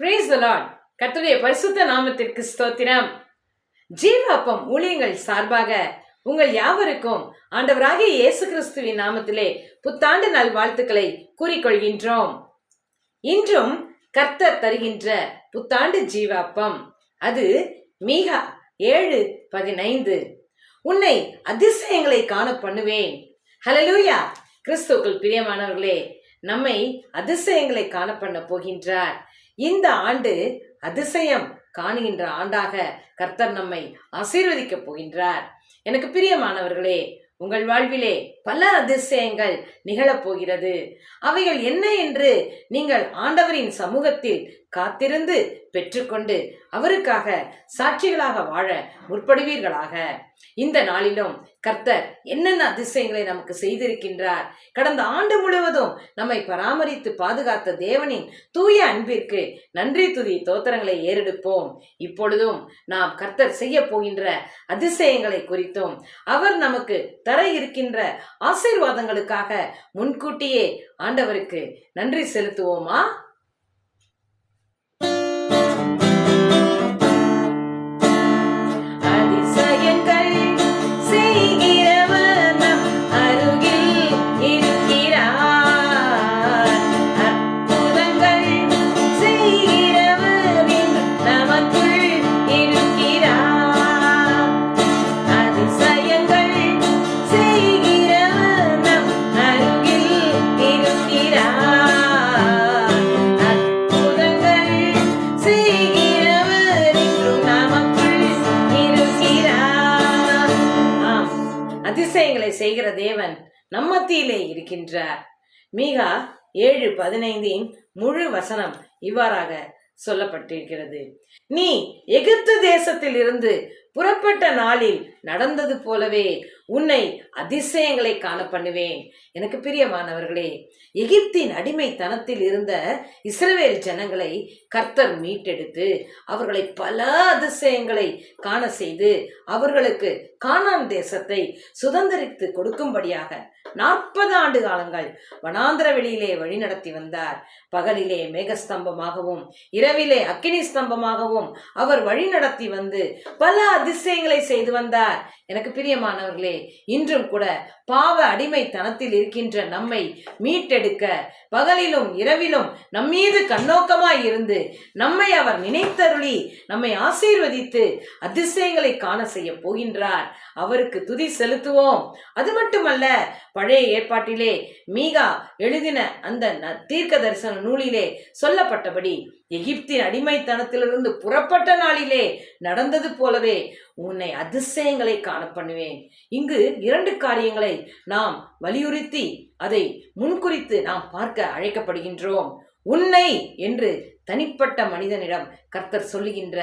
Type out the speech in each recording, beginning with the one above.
Brace த Lord பரிசுத்த நாமத்திற்கு ஸ்தோத்திரம். ஜீவாப்பம் ஊழியங்கள் சார்பாக உங்கள் யாவருக்கும் ஆண்டவராகிய இயேசு கிறிஸ்துவின் நாமத்திலே புத்தாண்டு நல் வாழ்த்துக்களை கூறிக்கொள்கின்றோம். இன்றும் கர்த்தர் தருகின்ற புத்தாண்டு ஜீவாப்பம். அது மீகா ஏழு பதினைந்து. உன்னை அதிசயங்களை காண பண்ணுவேன். ஹலலூயா கிறிஸ்துவுக்குள் பிரியமானவர்களே நம்மை அதிசயங்களை காண பண்ண போகின்றார். இந்த ஆண்டு அதிசயம் காணுகின்ற ஆண்டாக கர்த்தர் நம்மை ஆசீர்வதிக்கப் போகின்றார். எனக்கு பிரியமானவர்களே உங்கள் வாழ்விலே பல அதிசயங்கள் நிகழப் போகிறது. அவைகள் என்ன என்று நீங்கள் ஆண்டவரின் சமூகத்தில் காத்திருந்து பெற்றுக்கொண்டு அவருக்காக சாட்சிகளாக வாழ முற்படுவீர்களாக. இந்த நாளிலும் கர்த்தர் என்னென்ன அதிசயங்களை நமக்கு செய்திருக்கின்றார்? கடந்த ஆண்டு முழுவதும் நம்மை பராமரித்து பாதுகாத்த தேவனின் தூய அன்பிற்கு நன்றி துதி தோத்திரங்களை ஏறெடுப்போம். இப்பொழுதும் நாம் கர்த்தர் செய்ய போகின்ற அதிசயங்களை குறித்தும் அவர் நமக்கு தர இருக்கின்ற ஆசீர்வாதங்களுக்காக முன்கூட்டியே ஆண்டவருக்கு நன்றி செலுத்துவோமா? அதிசயங்களை செய்கிற தேவன் நம் மத்தியிலே இருக்கின்றார். மீகா ஏழு பதினைந்தின் முழு வசனம் இவ்வாறாக சொல்லப்பட்டிருக்கிறது. நீ எகிப்து தேசத்தில் இருந்து புறப்பட்ட நாளில் நடந்தது போலவே உன்னை அதிசயங்களை காண பண்ணுவேன் எனக்கு பிரியமானவர்களே எகிப்தின் அடிமைத்தனத்தில் இருந்த இஸ்ரவேல் ஜனங்களை கர்த்தர் மீட்டெடுத்து அவர்களை பல அதிசயங்களை காண செய்து அவர்களுக்கு கானான் தேசத்தை சுதந்திரித்து கொடுக்கும்படியாக நாற்பது ஆண்டு காலங்கள் வனாந்திர வெளியிலே வழிநடத்தி வந்தார். பகலிலே மேகஸ்தம்பமாகவும் இரவிலே அக்கினி ஸ்தம்பமாகவும் அவர் வழிநடத்தி வந்து பல அதிசயங்களை செய்து வந்தார். எனக்கு பிரியமானவர்களே இன்றும் கூட பாவ அடிமைத்தனத்தில் இருக்கின்ற நம்மை மீட்டெடுக்க பகலிலும் இரவிலும் நம்மீது கண்ணோக்கமாய் இருந்து நம்மை அவர் நினைத்தருளி நம்மை ஆசீர்வதித்து அதிசயங்களை காண செய்ய போகின்றார். அவருக்கு துதி செலுத்துவோம். அது மட்டுமல்ல பழைய ஏற்பாட்டிலே மீகா எழுதின அந்த ந- தீர்க்க தரிசன நூலிலே சொல்லப்பட்டபடி எகிப்தின் அடிமைத்தனத்திலிருந்து புறப்பட்ட நாளிலே நடந்தது போலவே உன்னை அதிசயங்களை காண பண்ணுவேன். இங்கு இரண்டு காரியங்களை நாம் வலியுறுத்தி அதை முன்குறித்து நாம் பார்க்க அழைக்கப்படுகின்றோம். உன்னை என்று தனிப்பட்ட மனிதனிடம் கர்த்தர் சொல்லுகின்ற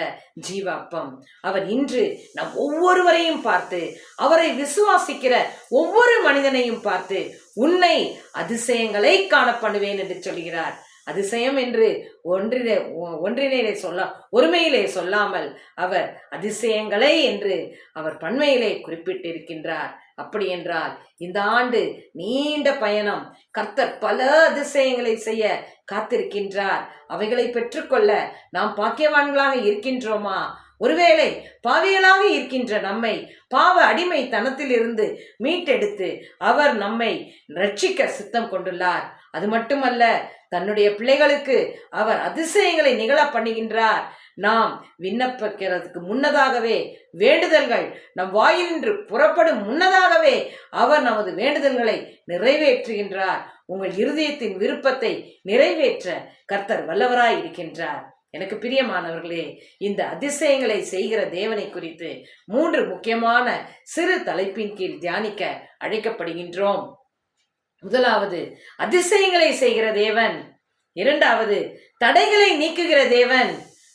ஜீவாப்பம். அவர் இன்று நம் ஒவ்வொருவரையும் பார்த்து அவரை விசுவாசிக்கிற ஒவ்வொரு மனிதனையும் பார்த்து உன்னை அதிசயங்களை காண பண்ணுவேன் என்று சொல்கிறார். அதிசயம் என்று ஒன்றிலே ஒ- ஒன்றினையிலே சொல்ல ஒருமையிலே சொல்லாமல் அவர் அதிசயங்களை என்று அவர் பன்மையிலே குறிப்பிட்டிருக்கின்றார். அப்படி என்றால் இந்த ஆண்டு நீண்ட பயணம் கர்த்தர் பல அதிசயங்களை செய்ய காத்திருக்கின்றார். அவைகளை பெற்றுக்கொள்ள நாம் பாக்கியவான்களாக இருக்கின்றோமா? ஒருவேளை பாவியலாக இருக்கின்ற நம்மை பாவ அடிமை தனத்திலிருந்து மீட்டெடுத்து அவர் நம்மை ரட்சிக்க சித்தம் கொண்டுள்ளார். அது மட்டுமல்ல தன்னுடைய பிள்ளைகளுக்கு அவர் அதிசயங்களை நிகழ பண்ணுகின்றார். நாம் விண்ணப்பிக்கிறதுக்கு முன்னதாகவே வேண்டுதல்கள் நம் வாயினின்று புறப்படும் முன்னதாகவே அவர் நமது வேண்டுதல்களை நிறைவேற்றுகின்றார். உங்கள் இருதயத்தின் விருப்பத்தை நிறைவேற்ற கர்த்தர் வல்லவராய் இருக்கின்றார். எனக்கு பிரியமானவர்களே இந்த அதிசயங்களை செய்கிற தேவனை குறித்து மூன்று முக்கியமான சிறு தலைப்பின் கீழ் தியானிக்க அழைக்கப்படுகின்றோம். முதலாவது அதிசயங்களை செய்கிற தேவன். இரண்டாவது தடைகளை நீக்குகிற தேவன்.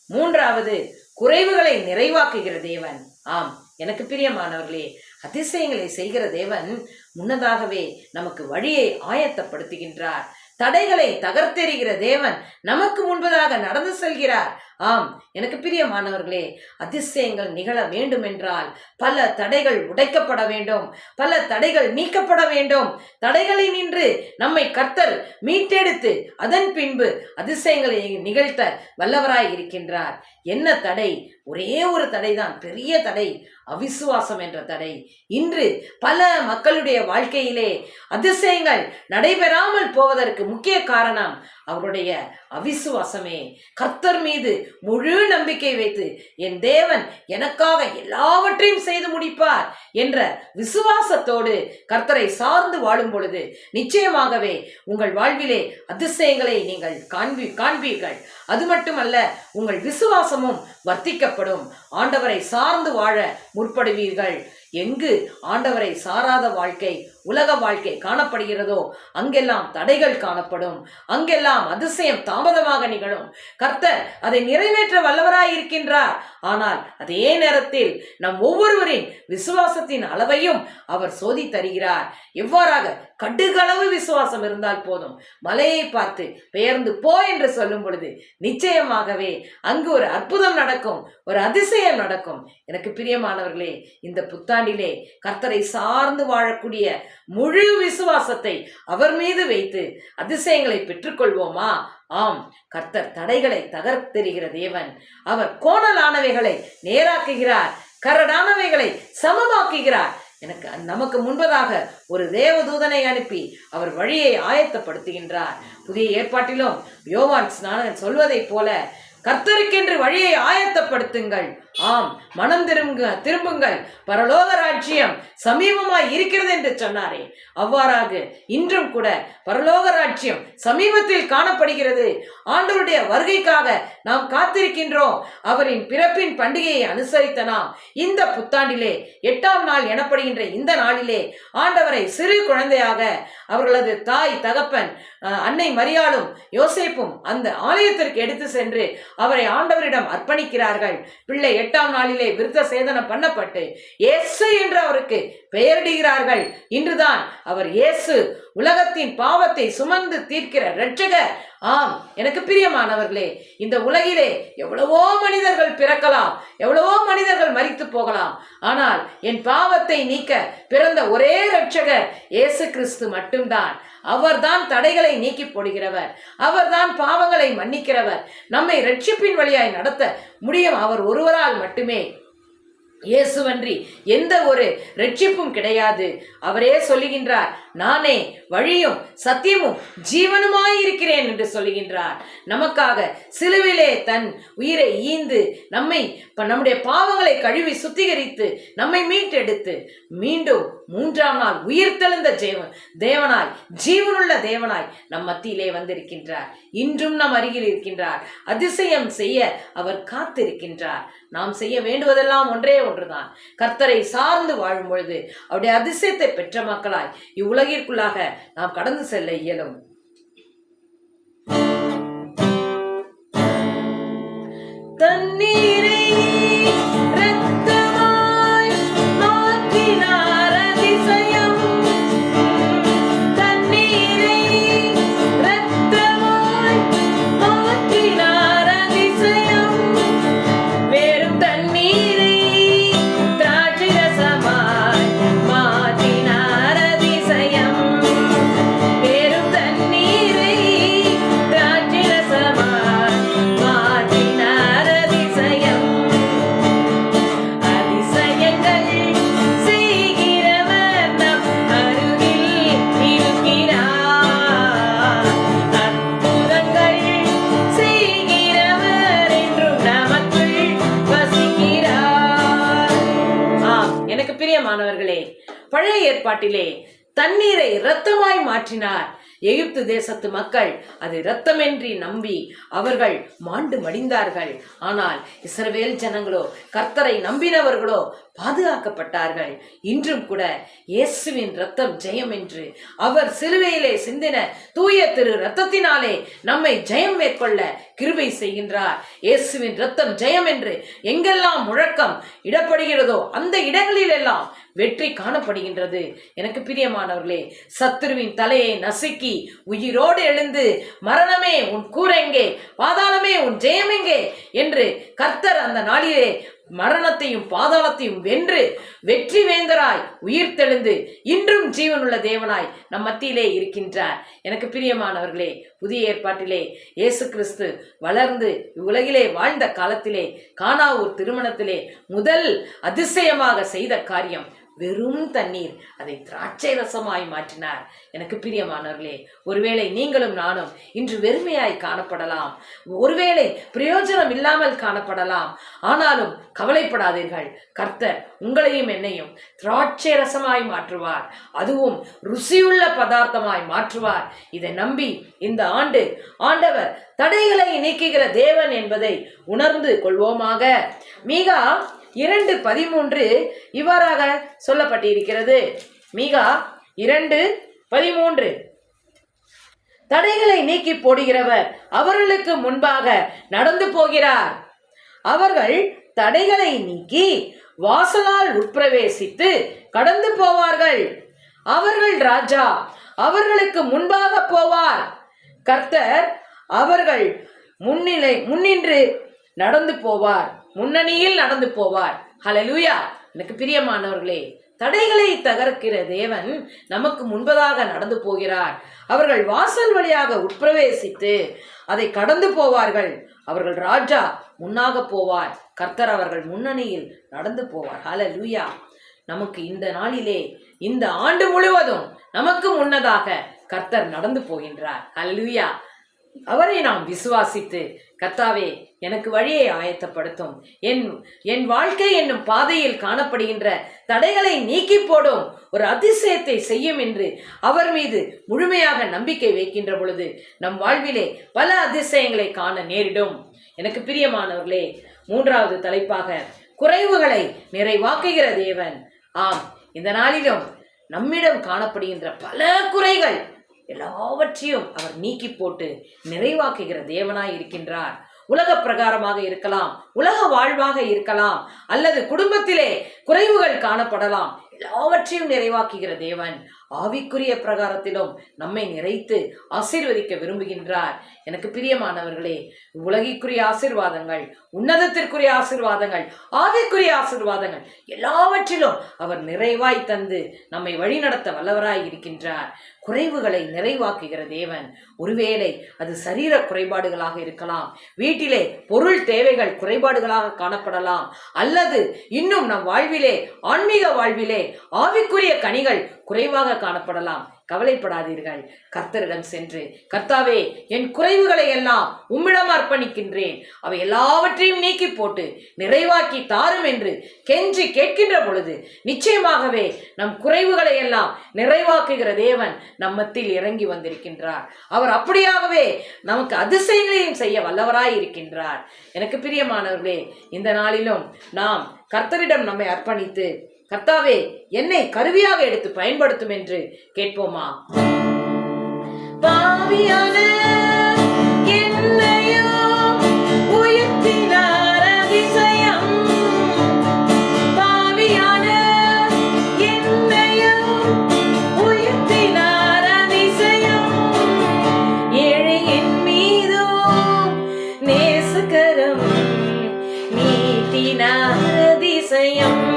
மூன்றாவது குறைவுகளை நிறைவாக்குகிற தேவன். ஆம் எனக்கு பிரியமானவர்களே அதிசயங்களை செய்கிற தேவன் முன்னதாகவே நமக்கு வழியை ஆயத்தப்படுத்துகின்றார். தடைகளை தகர்த்தெறிகிற தேவன் நமக்கு முன்பதாக நடந்து செல்கிறார். ஆம் எனக்கு பிரியமானவர்களே அதிசயங்கள் நிகழ வேண்டும் என்றால் பல தடைகள் உடைக்கப்பட வேண்டும். பல தடைகள் நீக்கப்பட வேண்டும். தடைகளை நின்று நம்மை கர்த்தர் மீட்டெடுத்து அதன் பின்பு அதிசயங்களை நிகழ்த்த வல்லவராய் இருக்கின்றார். என்ன தடை? ஒரே ஒரு தடைதான். பெரிய தடை. அவிசுவாசம் என்ற தடை. இன்று பல மக்களுடைய வாழ்க்கையிலே அதிசயங்கள் நடைபெறாமல் போவதற்கு முக்கிய காரணம் அவருடைய அவிசுவாசமே கர்த்தர் மீது முழு நம்பிக்கை வைத்து என் தேவன் எனக்காக எல்லாவற்றையும் செய்து முடிப்பார் என்ற விசுவாசத்தோடு கர்த்தரை சார்ந்து வாழும் பொழுது நிச்சயமாகவே உங்கள் வாழ்விலே அதிசயங்களை நீங்கள் காண்பி காண்பீர்கள். அது மட்டுமல்ல உங்கள் விசுவாசமும் வர்த்திக்கப்படும். ஆண்டவரை சார்ந்து வாழ முற்படுவீர்கள். எங்கு ஆண்டவரை சாராத வாழ்க்கை உலக வாழ்க்கை காணப்படுகிறதோ அங்கெல்லாம் தடைகள் காணப்படும். அங்கெல்லாம் அதிசயம் தாமதமாக நிகழும். கர்த்தர் அதை நிறைவேற்ற வல்லவராய் இருக்கின்றார் ஆனால் அதே நேரத்தில் நம் ஒவ்வொருவரின் விசுவாசத்தின் அளவையும் அவர் சோதி தருகிறார் எவ்வாறாக கடுகளவு விசுவாசம் இருந்தால் போதும். மலையை பார்த்து பெயர்ந்து போ என்று சொல்லும் பொழுது நிச்சயமாகவே அங்கு ஒரு அற்புதம் நடக்கும் ஒரு அதிசயம் நடக்கும். எனக்கு பிரியமானவர்களே இந்த புத்தாண்டிலே கர்த்தரை சார்ந்து வாழக்கூடிய முழு விசுவாசத்தை அவர் மீது வைத்து அதிசயங்களை பெற்றுக்கொள்வோமா? ஆம் கர்த்தர் தடைகளை தகர்த்தெறிகிற தேவன். அவர் கோணலானவைகளை நேராக்குகிறார் கரடானவைகளை சமமாக்குகிறார். எனக்கு நமக்கு முன்பதாக ஒரு தேவதூதனை அனுப்பி அவர் வழியை ஆயத்தப்படுத்துகின்றார். புதிய ஏற்பாட்டிலும் யோவான் ஸ்நானகன் சொல்வதைப் போல கர்த்தருக்கென்று வழியை ஆயத்தப்படுத்துங்கள். ஆம் மனம் திரும்புங்க திரும்புங்கள். பரலோக ராஜ்யம் சமீபமாய் இருக்கிறது என்று சொன்னாரே. அவ்வாறாக இன்றும் கூட பரலோக ராஜ்யம் சமீபத்தில் காணப்படுகிறது. ஆண்டவருடைய வருகைக்காக நாம் காத்திருக்கின்றோம். அவரின் பிறப்பின் பண்டிகையை அனுசரித்த நாம் இந்த புத்தாண்டிலே எட்டாம் நாள் எனப்படுகின்ற இந்த நாளிலே ஆண்டவரை சிறு குழந்தையாக அவர்களது தாய் தகப்பன் அஹ், அன்னை மரியாளும் யோசேப்பும் அந்த ஆலயத்திற்கு எடுத்து சென்று அவரை ஆண்டவரிடம் அர்ப்பணிக்கிறார்கள். பிள்ளை எட்டாம் நாளிலே விருத்த சேதனம் பண்ணப்பட்டு இயேசு என்று அவருக்கு பெயரிடுகிறார்கள். இன்றுதான் அவர் இயேசு உலகத்தின் பாவத்தை சுமந்து தீர்க்கிற இரட்சகர். ஆம் எனக்கு பிரியமானவர்களே இந்த உலகிலே எவ்வளவோ மனிதர்கள் பிறக்கலாம் எவ்வளவோ மனிதர்கள் மறித்து போகலாம். ஆனால் என் பாவத்தை நீக்க பிறந்த ஒரே இரட்சகர் இயேசு கிறிஸ்து மட்டும்தான். அவர்தான் தடைகளை நீக்கி போடுகிறவர். அவர்தான் பாவங்களை மன்னிக்கிறவர். நம்மை ரட்சிப்பின் வழியாய் நடத்த முடியும் அவர் ஒருவரால் மட்டுமே. இயேசுவன்றி எந்த ஒரு ரட்சிப்பும் கிடையாது. அவரே சொல்லுகின்றார் நானே வழியும் சத்தியமும் ஜீவனுமாயிருக்கிறேன் என்று சொல்லுகின்றார். நமக்காக சிலுவிலே தன் உயிரை ஈந்து நம்மை நம்முடைய பாவங்களை கழுவி சுத்திகரித்து நம்மை மீட்டெடுத்து மீண்டும் மூன்றாம் நாள் உயிர்த்தெழுந்த ஜெயவன் தேவனாய் ஜீவனுள்ள தேவனாய் நம் மத்தியிலே வந்திருக்கின்றார். இன்றும் நம் அருகில் இருக்கின்றார். அதிசயம் செய்ய அவர் காத்திருக்கின்றார். நாம் செய்ய வேண்டுவதெல்லாம் ஒன்றே ஒன்றுதான். கர்த்தரை சார்ந்து வாழும் பொழுது அவருடைய அதிசயத்தை பெற்ற மக்களாய் இவ்வுலக உலகிற்குள்ளாக நாம் கடந்து செல்ல இயலும். தன் ஏற்பாட்டிலே தண்ணீரை இரத்தமாய் மாற்றினார். எகிப்து தேசத்து மக்கள் அதை இரத்தமென்றி நம்பி அவர்கள் மாண்டு மடிந்தார்கள். ஆனால் இஸ்ரவேல் ஜனங்களோ கர்த்தரை நம்பினவர்களோ பாதுகாக்கப்பட்டார்கள். இன்றும் கூட இயேசுவின் ரத்தம் ஜெயம் என்று அவர் சிலுவையிலே சிந்தின தூய திரு ரத்தத்தினாலே நம்மை ஜெயம் மேற்கொள்ள கிருபை செய்கின்றார். இயேசுவின் ரத்தம் ஜெயம் என்று எங்கெல்லாம் முழக்கம் இடப்படுகிறதோ அந்த இடங்களிலெல்லாம் வெற்றி காணப்படுகின்றது. எனக்கு பிரியமானவர்களே சத்துருவின் தலையை நசுக்கி உயிரோடு எழுந்து மரணமே உன் கூரெங்கே பாதாளமே உன் ஜெயமெங்கே என்று கர்த்தர் அந்த நாளிலே மரணத்தையும் பாதாளத்தையும் வென்று வெற்றி வேந்தராய் உயிர்த்தெழுந்து இன்றும் ஜீவனுள்ள தேவனாய் நம் மத்தியிலே இருக்கின்றார். எனக்கு பிரியமானவர்களே புதிய ஏற்பாட்டிலே இயேசு கிறிஸ்து வளர்ந்து உலகிலே வாழ்ந்த காலத்திலே காணாவூர் திருமணத்திலே முதல் அதிசயமாக செய்த காரியம் வெறும் தண்ணீர் அதை திராட்சை ரசமாய் மாற்றினார். எனக்கு பிரியமானவர்களே ஒருவேளை நீங்களும் நானும் இன்று வெறுமையாய் காணப்படலாம். ஒருவேளை பிரயோஜனம் இல்லாமல் காணப்படலாம். ஆனாலும் கவலைப்படாதீர்கள். கர்த்தர் உங்களையும் என்னையும் திராட்சை ரசமாய் மாற்றுவார். அதுவும் ருசியுள்ள பதார்த்தமாய் மாற்றுவார். இதை நம்பி இந்த ஆண்டு ஆண்டவர் தடைகளை நீக்குகிற தேவன் என்பதை உணர்ந்து கொள்வோமாக. மீகா இரண்டு பதிமூன்று இவ்வாறாக சொல்லப்பட்டிருக்கிறது. மீகா இரண்டு பதிமூன்று. தடைகளை நீக்கி போடுகிறவர் அவர்களுக்கு முன்பாக நடந்து போகிறார். அவர்கள் தடைகளை நீக்கி வாசலால் உட்பிரவேசித்து கடந்து போவார்கள். அவர்கள் ராஜா அவர்களுக்கு முன்பாக போவார். கர்த்தர் அவர்கள் முன்னிலை முன்னின்று நடந்து போவார். முன்னணியில் நடந்து போவார். ஹலலூயா எனக்கு பிரியமானவர்களே தடைகளை தகர்க்கிற தேவன் நமக்கு முன்பதாக நடந்து போகிறார். அவர்கள் வாசல் வழியாக உட்பிரவேசித்து அதை கடந்து போவார்கள். அவர்கள் ராஜா முன்னாக போவார். கர்த்தர் அவர்கள் முன்னணியில் நடந்து போவார். ஹல லூயா நமக்கு இந்த நாளிலே இந்த ஆண்டு முழுவதும் நமக்கு முன்னதாக கர்த்தர் நடந்து போகின்றார். ஹalleluya அவரை நாம் விசுவாசித்து கர்த்தாவே எனக்கு வழியை ஆயத்தப்படுத்தும். என் என் வாழ்க்கை என்னும் பாதையில் காணப்படுகின்ற தடைகளை நீக்கி போடும் ஒரு அதிசயத்தை செய்யும் என்று அவர் மீது முழுமையாக நம்பிக்கை வைக்கின்ற பொழுது நம் வாழ்விலே பல அதிசயங்களை காண நேரிடும். எனக்கு பிரியமானவர்களே மூன்றாவது தலைப்பாக குறைவுகளை நிறைவாக்குகிற தேவன். ஆம் இந்த நாளிலும் நம்மிடம் காணப்படுகின்ற பல குறைகள் எல்லாவற்றையும் அவர் நீக்கி போட்டு நிறைவாக்குகிற தேவனாய் இருக்கின்றார். உலக பிரகாரமாக இருக்கலாம் உலக வாழ்வாக இருக்கலாம் அல்லது குடும்பத்திலே குறைவுகள் காணப்படலாம். எல்லாவற்றையும் நிறைவாக்குகிற தேவன் ஆவிக்குரிய பிரகாரத்திலும் நம்மை நிறைத்து ஆசீர்வதிக்க விரும்புகின்றார். எனக்கு பிரியமானவர்களே உலகிற்குரிய ஆசீர்வாதங்கள் உன்னதத்திற்குரிய ஆசிர்வாதங்கள் ஆவிக்குரிய ஆசீர்வாதங்கள் எல்லாவற்றிலும் அவர் நிறைவாய் தந்து நம்மை வழிநடத்த வல்லவராய் இருக்கின்றார். குறைவுகளை நிறைவாக்குகிற தேவன். ஒருவேளை அது சரீர குறைபாடுகளாக இருக்கலாம். வீட்டிலே பொருள் தேவைகள் குறைபாடுகளாக காணப்படலாம். அல்லது இன்னும் நம் வாழ்விலே ஆன்மீக வாழ்விலே ஆவிக்குரிய கனிகள் குறைவாக காணப்படலாம். கவலைப்படாதீர்கள். கர்த்தரிடம் சென்று கர்த்தாவே என் குறைவுகளை எல்லாம் உம்மிடம் அர்ப்பணிக்கின்றேன். அவை எல்லாவற்றையும் நீக்கி போட்டு நிறைவாக்கி தாரும் என்று கெஞ்சி கேட்கின்ற பொழுது நிச்சயமாகவே நம் குறைவுகளை எல்லாம் நிறைவாக்குகிற தேவன் நம்மத்தில் இறங்கி வந்திருக்கின்றார். அவர் அப்படியாகவே நமக்கு அதிசயங்களையும் செய்ய வல்லவராய் இருக்கின்றார். எனக்கு பிரியமானவர்களே இந்த நாளிலும் நாம் கர்த்தரிடம் நம்மை அர்ப்பணித்து கர்த்தாவே என்னை கருவியாக எடுத்து பயன்படுத்தும் என்று கேட்போமா பாவியான என்னையும் உயர்த்தினார் அதிசயம். பாவியான உயர்த்தினார் அதிசயம். ஏழையின் மீதும் நேசகரம் நீட்டினார் அதிசயம்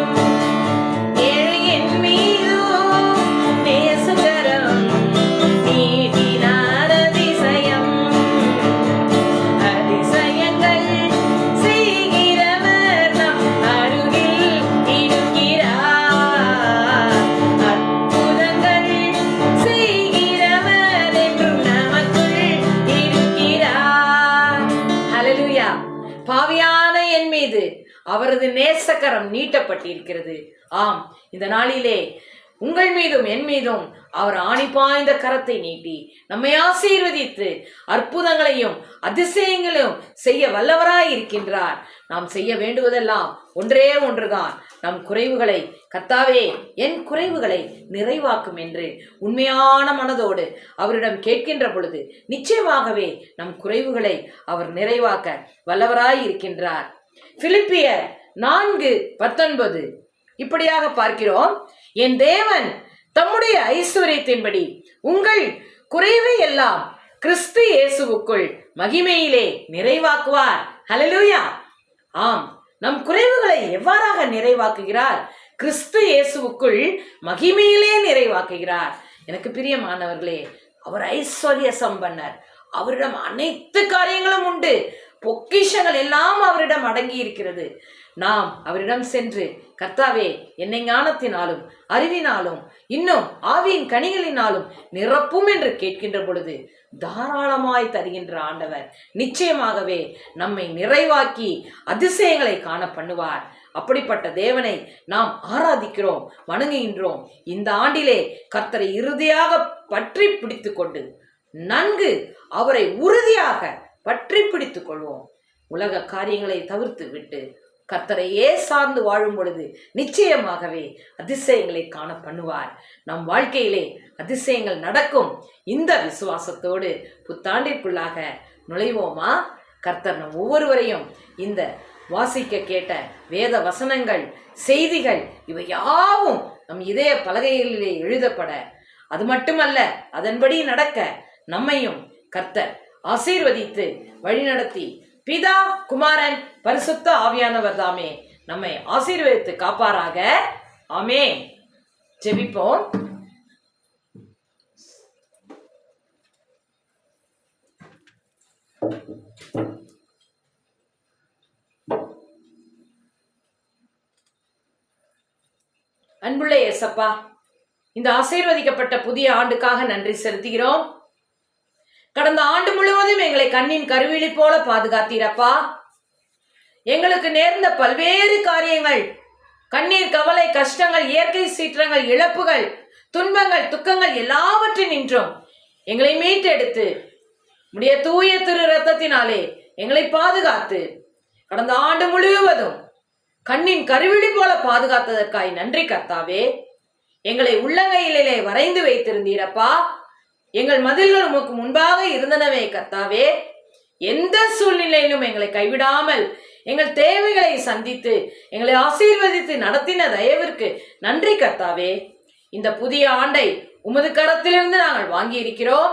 நேசக்கரம் நீட்டப்பட்டிருக்கிறது. ஆம் இந்த நாளிலே உங்கள் மீதும் என் மீதும் அவர் ஆணி பாய்ந்த கரத்தை நீட்டி நம்மை ஆசீர்வதித்து அற்புதங்களையும் அதிசயங்களையும் செய்ய வல்லவராய் இருக்கின்றார் நாம் செய்ய வேண்டுவதெல்லாம் ஒன்றே ஒன்றுதான். நம் குறைவுகளை கத்தாவே என் குறைவுகளை நிறைவாக்கும் என்று உண்மையான மனதோடு அவரிடம் கேட்கின்ற பொழுது நிச்சயமாகவே நம் குறைவுகளை அவர் நிறைவாக்க வல்லவராய் இருக்கின்றார் பிலிப்பியர் நான்கு பத்தொன்பது. இப்படியாக பார்க்கிறோம். என் தேவன் தம்முடைய ஐஸ்வர்யத்தின்படி உங்கள் குறைவை எல்லாம் கிறிஸ்து இயேசுவுக்குள் மகிமையிலே நிறைவாக்குவார். ஹலலூயா ஆம். நம் குறைவுகளை எவ்வாறாக நிறைவாக்குகிறார்? கிறிஸ்து இயேசுவுக்குள் மகிமையிலே நிறைவாக்குகிறார். எனக்கு பிரியமானவர்களே அவர் ஐஸ்வர்ய சம்பன்னர். அவரிடம் அனைத்து காரியங்களும் உண்டு. பொக்கிஷங்கள் எல்லாம் அவரிடம் அடங்கி இருக்கிறது நாம் அவரிடம் சென்று கர்த்தாவே என்னை ஞானத்தினாலும் அறிவினாலும் இன்னும் ஆவியின் கனிகளினாலும் நிரப்பும் என்று கேட்கின்ற பொழுது தாராளமாய் தருகின்ற ஆண்டவர் நிச்சயமாகவே நம்மை நிறைவாக்கி அதிசயங்களை காண பண்ணுவார். அப்படிப்பட்ட தேவனை நாம் ஆராதிக்கிறோம் வணங்குகின்றோம். இந்த ஆண்டிலே கர்த்தரை இறுதியாக பற்றி பிடித்து கொண்டு நன்கு அவரை உறுதியாக பற்றி பிடித்துக் கொள்வோம் உலக காரியங்களை தவிர்த்து விட்டு கர்த்தரையே சார்ந்து வாழும் பொழுது நிச்சயமாகவே அதிசயங்களை காண பண்ணுவார். நம் வாழ்க்கையிலே அதிசயங்கள் நடக்கும். இந்த விசுவாசத்தோடு புத்தாண்டிற்குள்ளாக நுழைவோமா? கர்த்தர் நம் ஒவ்வொருவரையும் இந்த வாசிக்க கேட்ட வேத வசனங்கள் செய்திகள் இவை யாவும் நம் இதய பலகைகளிலே எழுதப்பட. அது மட்டுமல்ல அதன்படி நடக்க நம்மையும் கர்த்தர் ஆசீர்வதித்து வழிநடத்தி பிதா குமாரன் பரிசுத்த ஆவியானவர் தாமே. நம்மை ஆசீர்வதித்து காப்பாராக. ஆமே ஜெபிப்போம். அன்புள்ள ஏசப்பா இந்த ஆசீர்வதிக்கப்பட்ட புதிய ஆண்டுக்காக நன்றி செலுத்துகிறோம். கடந்த ஆண்டு முழுவதும் எங்களை கண்ணின் கருவிழி போல பாதுகாத்தீரப்பா. எங்களுக்கு நேர்ந்த பல்வேறு காரியங்கள் கண்ணீர் கவலை கஷ்டங்கள் இயற்கை சீற்றங்கள் இழப்புகள் துன்பங்கள் துக்கங்கள் எல்லாவற்றின் நின்றும் எங்களை மீட்டெடுத்து உடைய தூய திரு ரத்தத்தினாலே எங்களை பாதுகாத்து கடந்த ஆண்டு முழுவதும் கண்ணின் கருவிழி போல பாதுகாத்ததற்காய் நன்றி கர்த்தாவே. எங்களை உள்ளங்கையிலே வரைந்து வைத்திருந்தீரப்பா. எங்கள் மதில்கள் உமக்கு முன்பாக இருந்தனவே கர்த்தாவே. எந்த சூழ்நிலையிலும் எங்களை கைவிடாமல் எங்கள் தேவைகளை சந்தித்து எங்களை ஆசீர்வதித்து நடத்தின தயவிற்கு நன்றி கர்த்தாவே. இந்த புதிய ஆண்டை உமது கரத்திலிருந்து நாங்கள் வாங்கி இருக்கிறோம்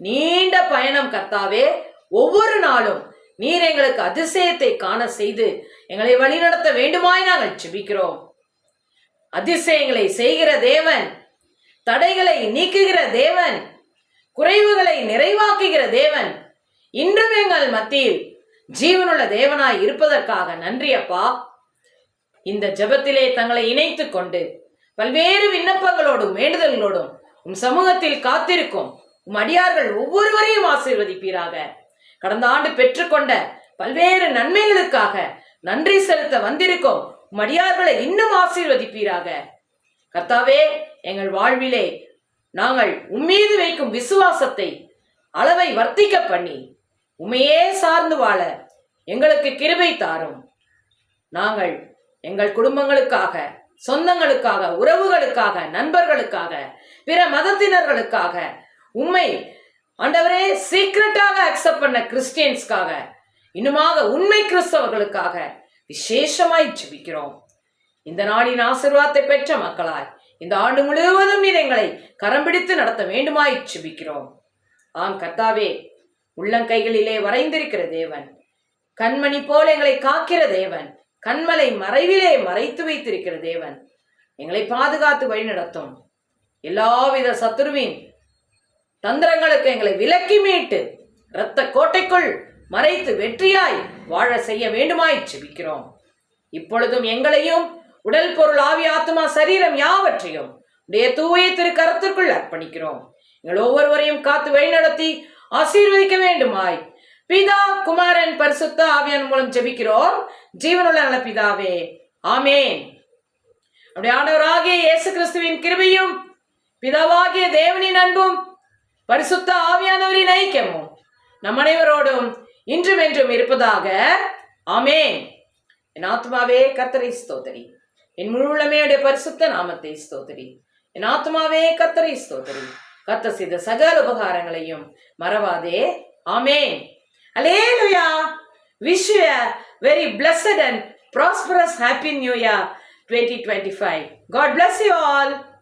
நீண்ட பயணம் கர்த்தாவே. ஒவ்வொரு நாளும் நீர் எங்களுக்கு அதிசயத்தை காண செய்து எங்களை வழிநடத்த வேண்டுமாய் நாங்கள் செபிக்கிறோம் அதிசயங்களை செய்கிற தேவன் தடைகளை நீக்குகிற தேவன் குறைவுகளை நிறைவாக்குகிற தேவன். இன்றும் எங்கள் மத்தியில் ஜீவனுள்ள தேவனாய் இருப்பதற்காக நன்றி அப்பா. இந்த ஜெபத்திலே தங்களை இணைத்துக் கொண்டு பல்வேறு விண்ணப்பங்களோடும் வேண்டுதல்களோடும் உம் சமூகத்தில் காத்திருக்கும் உம் அடியார்கள் ஒவ்வொருவரையும் ஆசீர்வதிப்பீராக. கடந்த ஆண்டு பெற்றுக்கொண்ட பல்வேறு நன்மைகளுக்காக நன்றி செலுத்த வந்திருக்கும் உம் அடியார்களை இன்னும் ஆசீர்வதிப்பீராக. கர்த்தாவே எங்கள் வாழ்விலே நாங்கள் உம்மீது வைக்கும் விசுவாசத்தை அளவை வர்த்திக்க பண்ணி உமையே சார்ந்து வாழ எங்களுக்கு கிருபை தாரும். நாங்கள் எங்கள் குடும்பங்களுக்காக சொந்தங்களுக்காக உறவுகளுக்காக நண்பர்களுக்காக பிற மதத்தினர்களுக்காக உண்மை ஆண்டவரே சீக்ரெட்டாக அக்செப்ட் பண்ண கிறிஸ்டியன்ஸ்க்காக இன்னுமாக உண்மை கிறிஸ்தவர்களுக்காக விசேஷமாய் ஜிபிக்கிறோம். இந்த நாளின் ஆசிர்வாதத்தை பெற்ற மக்களாய் இந்த ஆண்டு முழுவதும் நீர் எங்களை கரம் பிடித்து நடத்த வேண்டுமாய் ஜெபிக்கிறோம். ஆம் கர்த்தாவே உள்ளங்கைகளிலே வரைந்திருக்கிற தேவன் கண்மணி போல எங்களை காக்கிற தேவன் கண்மலை மறைவிலே மறைத்து வைத்திருக்கிற தேவன் எங்களை பாதுகாத்து வழிநடத்தும் எல்லாவித சத்துருவின் தந்திரங்களுக்கு எங்களை விலக்கி மீட்டு இரத்த கோட்டைக்குள் மறைத்து வெற்றியாய் வாழ செய்ய வேண்டுமாய் செபிக்கிறோம் இப்பொழுதும் எங்களையும் உடல் பொருள் ஆவி ஆத்மா சரீரம் யாவற்றையும் உடைய தூய திரு கரத்திற்குள் அர்ப்பணிக்கிறோம். எங்கள் ஒவ்வொருவரையும் காத்து வழிநடத்தி ஆசீர்வதிக்க வேண்டுமாய். பிதா குமாரன் பரிசுத்த ஆவியான் மூலம் ஜெபிக்கிறோம். ஜீவனுள்ள நல்ல பிதாவே ஆமேன். அப்படி ஆண்டவராகிய இயேசு கிறிஸ்துவின் கிருபையும் பிதாவாகிய தேவனின் அன்பும் பரிசுத்த ஆவியானவரின் ஐக்கியமும் நம் அனைவரோடும் இன்றும் என்றும் இருப்பதாக ஆமேன். என் ஆத்மாவே கத்தரை ஸ்தோத்தரி. என் முழுமையுடைய பரிசுத்த நாமத்தை ஸ்தோத்திரி. என் ஆத்மாவே கத்தரை ஸ்தோத்திரி. கத்த செய்த சகல உபகாரங்களையும் மறவாதே. Amen. Hallelujah wish you very blessed and prosperous happy new year twenty twenty five God bless you all